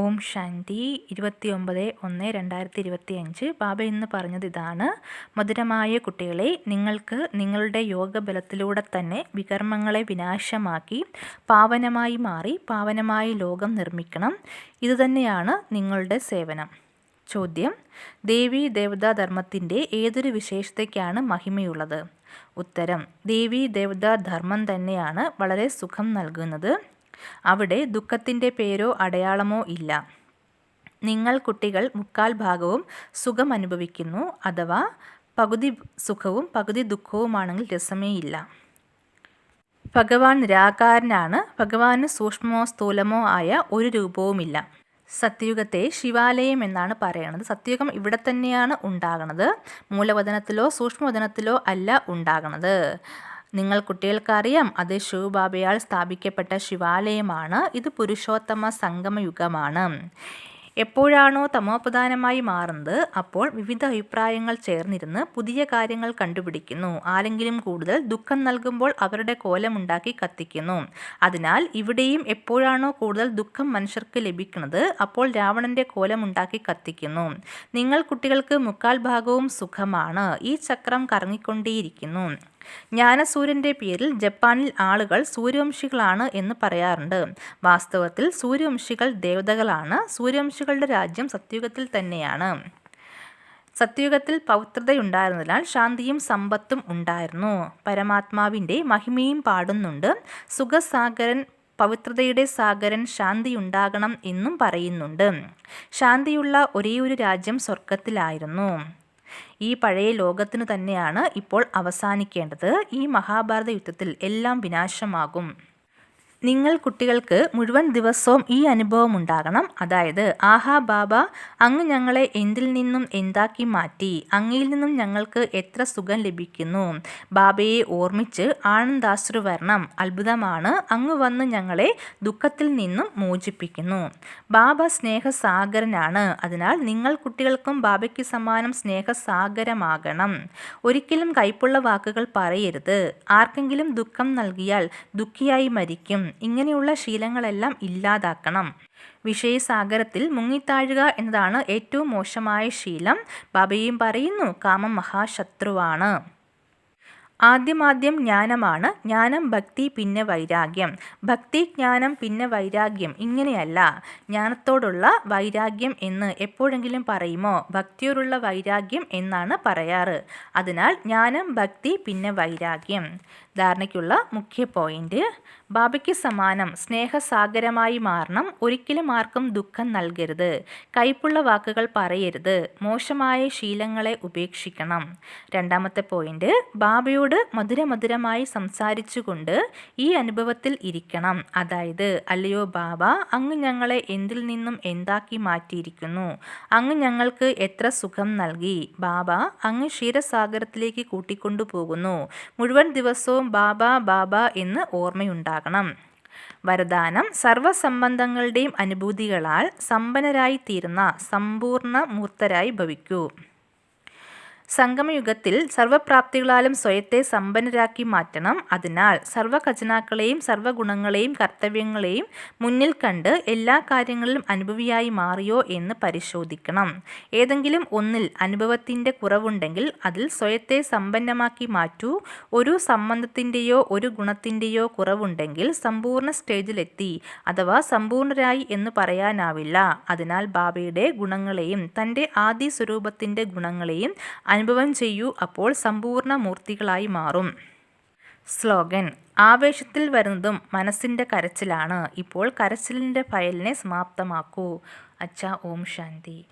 ഓം ശാന്തി ഇരുപത്തി ഒമ്പത് ഒന്ന് രണ്ടായിരത്തി ഇരുപത്തി അഞ്ച് ബാബ ഇന്ന് പറഞ്ഞത് ഇതാണ്. മധുരമായ കുട്ടികളെ നിങ്ങൾക്ക് നിങ്ങളുടെ യോഗബലത്തിലൂടെ തന്നെ വികർമ്മങ്ങളെ വിനാശമാക്കി പാവനമായി മാറി പാവനമായ ലോകം നിർമ്മിക്കണം. ഇതുതന്നെയാണ് നിങ്ങളുടെ സേവനം. ചോദ്യം ദേവി ദേവതാ ധർമ്മത്തിന്റെ ഏതൊരു വിശേഷതയ്ക്കാണ് മഹിമയുള്ളത്? ഉത്തരം ദേവി ദേവതാ ധർമ്മം തന്നെയാണ് വളരെ സുഖം നൽകുന്നത്. അവിടെ ദുഃഖത്തിന്റെ പേരോ അടയാളമോ ഇല്ല. നിങ്ങൾ കുട്ടികൾ മുക്കാൽ ഭാഗവും സുഖം അനുഭവിക്കുന്നു അഥവാ പകുതി സുഖവും പകുതി ദുഃഖവുമാണെങ്കിൽ രസമേ ഇല്ല. ഭഗവാൻ നിരാകാരനാണ് ഭഗവാന് സൂക്ഷ്മമോ സ്ഥൂലമോ ആയ ഒരു രൂപവുമില്ല സത്യയുഗത്തെ ശിവാലയം എന്നാണ് പറയുന്നത് സത്യയുഗം ഇവിടെ തന്നെയാണ് ഉണ്ടാകുന്നത് മൂലവചനത്തിലോ സൂക്ഷ്മവചനത്തിലോ അല്ല ഉണ്ടാകുന്നത് നിങ്ങൾ കുട്ടികൾക്കറിയാം അത് ശിവബാബയാൽ സ്ഥാപിക്കപ്പെട്ട ശിവാലയമാണ്. ഇത് പുരുഷോത്തമ സംഗമയുഗമാണ്. എപ്പോഴാണോ തമോപ്രധാനമായി മാറുന്നത് അപ്പോൾ വിവിധ അഭിപ്രായങ്ങൾ ചേർന്നിരുന്ന് പുതിയ കാര്യങ്ങൾ കണ്ടുപിടിക്കുന്നു. ആരെങ്കിലും കൂടുതൽ ദുഃഖം നൽകുമ്പോൾ അവരുടെ കോലമുണ്ടാക്കി കത്തിക്കുന്നു. അതിനാൽ ഇവിടെയും എപ്പോഴാണോ കൂടുതൽ ദുഃഖം മനുഷ്യർക്ക് ലഭിക്കുന്നത് അപ്പോൾ രാവണന്റെ കോലമുണ്ടാക്കി കത്തിക്കുന്നു. നിങ്ങൾ കുട്ടികൾക്ക് മുക്കാൽ ഭാഗവും സുഖമാണ്. ഈ ചക്രം കറങ്ങിക്കൊണ്ടേയിരിക്കുന്നു. ജ്ഞാനസൂര്യന്റെ പേരിൽ ജപ്പാനിൽ ആളുകൾ സൂര്യവംശികളാണ് എന്ന് പറയാറുണ്ട്. വാസ്തവത്തിൽ സൂര്യവംശികൾ ദേവതകളാണ്. സൂര്യവംശികളുടെ രാജ്യം സത്യുഗത്തിൽ തന്നെയാണ്. സത്യുഗത്തിൽ പൗത്രതയുണ്ടായിരുന്നതിനാൽ ശാന്തിയും സമ്പത്തും ഉണ്ടായിരുന്നു. പരമാത്മാവിന്റെ മഹിമയും പാടുന്നുണ്ട്. സുഖസാഗരൻ പവിത്രതയുടെ സാഗരൻ ശാന്തിയുണ്ടാകണം എന്നും പറയുന്നുണ്ട്. ശാന്തിയുള്ള ഒരേയൊരു രാജ്യം സ്വർഗത്തിലായിരുന്നു ഈ പഴയ ലോകത്തിനു തന്നെയാണ് ഇപ്പോൾ അവസാനിക്കേണ്ടത്. ഈ മഹാഭാരത യുദ്ധത്തിൽ എല്ലാം വിനാശമാകും. നിങ്ങൾ കുട്ടികൾക്ക് മുഴുവൻ ദിവസവും ഈ അനുഭവം ഉണ്ടാകണം. അതായത് ആഹാ ബാബ അങ്ങ് ഞങ്ങളെ എന്തിൽ നിന്നും എന്താക്കി മാറ്റി? അങ്ങയിൽ നിന്നും ഞങ്ങൾക്ക് എത്ര സുഖം ലഭിക്കുന്നു? ബാബയെ ഓർമ്മിച്ച് ആനന്ദാശ്രു വരണം അത്ഭുതമാണ്. അങ്ങ് വന്ന് ഞങ്ങളെ ദുഃഖത്തിൽ നിന്നും മോചിപ്പിക്കുന്നു. ബാബ സ്നേഹസാഗരനാണ്. അതിനാൽ നിങ്ങൾ കുട്ടികൾക്കും ബാബയ്ക്ക് സമാനം സ്നേഹസാഗരമാകണം. ഒരിക്കലും കൈപ്പുള്ള വാക്കുകൾ പറയരുത്. ആർക്കെങ്കിലും ദുഃഖം നൽകിയാൽ ദുഃഖിയായി മരിക്കും. ഇങ്ങനെയുള്ള ശീലങ്ങളെല്ലാം ഇല്ലാതാക്കണം. വിഷയസാഗരത്തിൽ മുങ്ങിത്താഴുക എന്നതാണ് ഏറ്റവും മോശമായ ശീലം. ബാബയും പറയുന്നു കാമം മഹാശത്രുവാണ്. ആദ്യമാദ്യം ജ്ഞാനമാണ്. ജ്ഞാനം ഭക്തി പിന്നെ വൈരാഗ്യം. ഭക്തി ജ്ഞാനം പിന്നെ വൈരാഗ്യം ഇങ്ങനെയല്ല. ജ്ഞാനത്തോടുള്ള വൈരാഗ്യം എന്ന് എപ്പോഴെങ്കിലും പറയുമോ? ഭക്തിയോടുള്ള വൈരാഗ്യം എന്നാണ് പറയാറ്. അതിനാൽ ജ്ഞാനം ഭക്തി പിന്നെ വൈരാഗ്യം. ധാരണയ്ക്കുള്ള മുഖ്യ പോയിന്റ്. ബാബയ്ക്ക് സമാനം. സ്നേഹസാഗരമായി മാറണം. ഒരിക്കലും ആർക്കും ദുഃഖം നൽകരുത്. കയ്പുള്ള വാക്കുകൾ പറയരുത്. മോശമായ ശീലങ്ങളെ ഉപേക്ഷിക്കണം. രണ്ടാമത്തെ പോയിന്റ്. ബാബയോട് മധുരമധുരമായി സംസാരിച്ചുകൊണ്ട് ഈ അനുഭവത്തിൽ ഇരിക്കണം. അതായത് അല്ലയോ ബാബ അങ്ങ് ഞങ്ങളെ എന്തിൽ നിന്നും എന്താക്കി മാറ്റിയിരിക്കുന്നു? അങ്ങ് ഞങ്ങൾക്ക് എത്ര സുഖം നൽകി? ബാബ അങ്ങ് ക്ഷീരസാഗരത്തിലേക്ക് കൂട്ടിക്കൊണ്ടു പോകുന്നു. മുഴുവൻ ദിവസവും ബാബ ബാബ എന്ന് ഓർമ്മയുണ്ടാകണം. വരദാനം സർവസംബന്ധങ്ങളുടെയും അനുഭൂതികളാൽ സമ്പന്നരായി തീരുന്ന സമ്പൂർണ മൂർത്തരായി ഭവിക്കൂ. സംഗമയുഗത്തിൽ സർവപ്രാപ്തികളാലും സ്വയത്തെ സമ്പന്നരാക്കി മാറ്റണം. അതിനാൽ സർവഖജനാക്കളെയും സർവഗുണങ്ങളെയും കർത്തവ്യങ്ങളെയും മുന്നിൽ കണ്ട് എല്ലാ കാര്യങ്ങളിലും അനുഭവിയായി മാറിയോ എന്ന് പരിശോധിക്കണം. ഏതെങ്കിലും ഒന്നിൽ അനുഭവത്തിന്റെ കുറവുണ്ടെങ്കിൽ അതിൽ സ്വയത്തെ സമ്പന്നമാക്കി മാറ്റൂ. ഒരു സംബന്ധത്തിന്റെയോ ഒരു ഗുണത്തിന്റെയോ കുറവുണ്ടെങ്കിൽ സമ്പൂർണ സ്റ്റേജിലെത്തി അഥവാ സമ്പൂർണരായി എന്ന് പറയാനാവില്ല. അതിനാൽ ബാബയുടെ ഗുണങ്ങളെയും തന്റെ ആദി സ്വരൂപത്തിന്റെ ഗുണങ്ങളെയും അനുഭവം ചെയ്യൂ അപ്പോൾ സമ്പൂർണ മൂർത്തികളായി മാറും. സ്ലോഗൻ ആവേശത്തിൽ വരുന്നതും മനസ്സിന്റെ കരച്ചിലാണ്. ഇപ്പോൾ കരച്ചിലിന്റെ ഫയലിനെ സമാപ്തമാക്കൂ. അച്ഛ ഓം ശാന്തി.